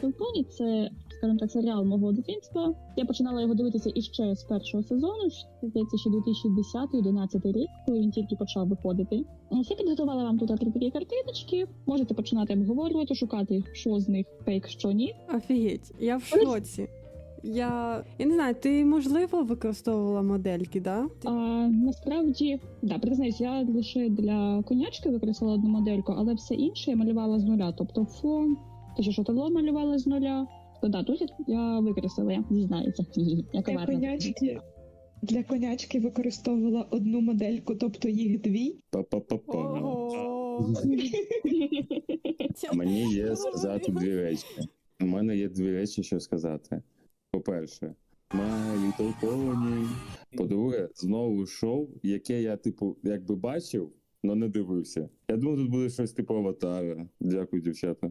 Тоні це, скажімо так, серіал мого дитинства. Я починала його дивитися іще з першого сезону, здається, ще 2010-2011 рік, коли він тільки почав виходити. Я підготувала вам тут три такі картиночки. Можете починати обговорювати, шукати, що з них фейк, що ні. Офігеть, я в шоці. Я. Я не знаю, ти можливо використовувала модельки, да? А насправді, да, признаюсь, я лише для конячки використала одну модельку, але все інше я малювала з нуля. Тобто фон, те, що табло малювала з нуля. То да, тут я використала, я дізнається. Я Для конячки, для конячки використовувала одну модельку, тобто їх дві. Ого. Мені є сказати дві речі. У мене є дві речі, що сказати. По-перше, Little Pony. По-друге, знову шоу, яке я, типу, якби бачив, але не дивився. Я думав, тут буде щось типу аватара. Дякую, дівчата.